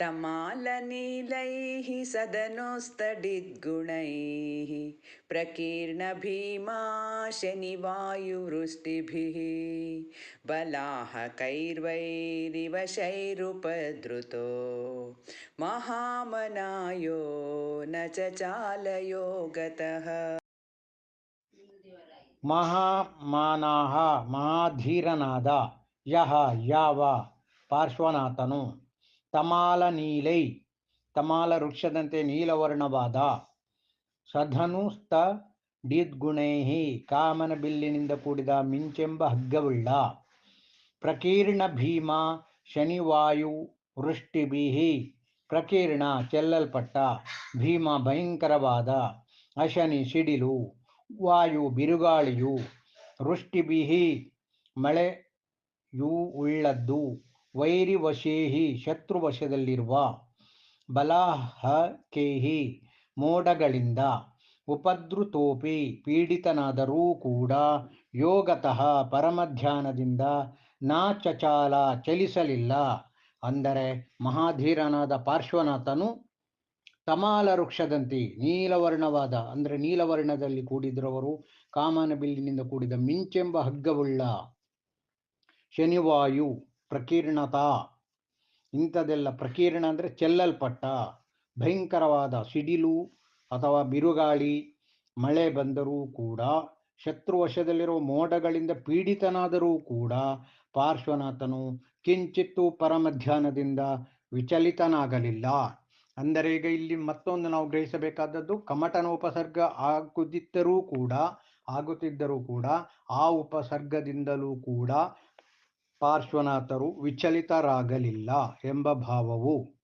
तमालनीलैः सदनोस्तडिद्गुणैः प्रकीर्णभीमा शनिवायुवृष्टिभिः बलाः कैर्वैरिवशैरुपधृतो महामनायो न च चालयो गतः। महामानाः महाधीरनादा यः या वा पार्श्वनाथनु। ತಮಾಲ ನೀಲೈ, ತಮಾಲ ವೃಕ್ಷದಂತೆ ನೀಲವರ್ಣವಾದ ಸಧನುಸ್ತ ಡಿದ್ಗುಣೈಹಿ, ಕಾಮನ ಬಿಲ್ಲಿನಿಂದ ಕೂಡಿದ ಮಿಂಚೆಂಬ ಹಗ್ಗವುಳ್ಳ ಪ್ರಕೀರ್ಣ ಭೀಮ, ಶನಿವಾಯು ವೃಷ್ಟಿಭೀಹಿ, ಪ್ರಕೀರ್ಣ ಚೆಲ್ಲಲ್ಪಟ್ಟ ಭೀಮ ಭಯಂಕರವಾದ ಅಶನಿ ಸಿಡಿಲು, ವಾಯು ಬಿರುಗಾಳಿಯು ವೃಷ್ಟಿಬಿಹಿ ಮಳೆಯೂ ಉಳ್ಳದ್ದು. ವೈರಿವಶೇಹಿ ಶತ್ರುವಶದಲ್ಲಿರುವ ಬಲಾಹಕೇಹಿ ಮೋಡಗಳಿಂದ ಉಪದ್ರುತೋಪಿ ಪೀಡಿತನಾದರೂ ಕೂಡ ಯೋಗತಃ ಪರಮಧ್ಯಾನದಿಂದ ನಾಚಚಾಲ ಚಲಿಸಲಿಲ್ಲ. ಅಂದರೆ ಮಹಾಧೀರನಾದ ಪಾರ್ಶ್ವನಾಥನು ತಮಾಲ ವೃಕ್ಷದಂತೆ ನೀಲವರ್ಣವಾದ, ಅಂದರೆ ನೀಲವರ್ಣದಲ್ಲಿ ಕೂಡಿದ್ರವರು ಕಾಮನಬಿಲ್ಲಿನಿಂದ ಕೂಡಿದ ಮಿಂಚೆಂಬ ಹಗ್ಗವುಳ್ಳ ಶನಿವಾಯು ಪ್ರಕೀರ್ಣತಾ. ಇಂಥದೆಲ್ಲ ಪ್ರಕೀರ್ಣ ಅಂದರೆ ಚೆಲ್ಲಲ್ಪಟ್ಟ, ಭಯಂಕರವಾದ ಸಿಡಿಲು ಅಥವಾ ಬಿರುಗಾಳಿ, ಮಳೆ ಬಂದರೂ ಕೂಡ ಶತ್ರುವಶದಲ್ಲಿರುವ ಮೋಡಗಳಿಂದ ಪೀಡಿತನಾದರೂ ಕೂಡ, ಪಾರ್ಶ್ವನಾಥನು ಕಿಂಚಿತ್ತು ಪರಮಧ್ಯಾನದಿಂದ ವಿಚಲಿತನಾಗಲಿಲ್ಲ. ಅಂದರೆ ಈಗ ಇಲ್ಲಿ ಮತ್ತೊಂದು ನಾವು ಗ್ರಹಿಸಬೇಕಾದದ್ದು ಕಮಟನ ಉಪಸರ್ಗ ಆಗುತ್ತಿದ್ದರೂ ಕೂಡ ಆಗುತ್ತಿದ್ದರೂ ಕೂಡ, ಆ ಉಪಸರ್ಗದಿಂದಲೂ ಕೂಡ ಪಾರ್ಶ್ವನಾಥರು ವಿಚಲಿತರಾಗಲಿಲ್ಲ ಎಂಬ ಭಾವವು